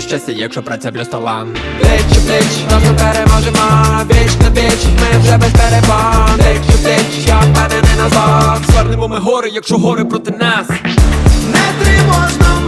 буде щастя, якщо праця плюс талант Плеч у плеч, разом переможемо, віч на віч, ми вже без перепон. Плеч у плеч, я впевнений назад Звернемо ми гори, якщо гори проти нас. Не тривожно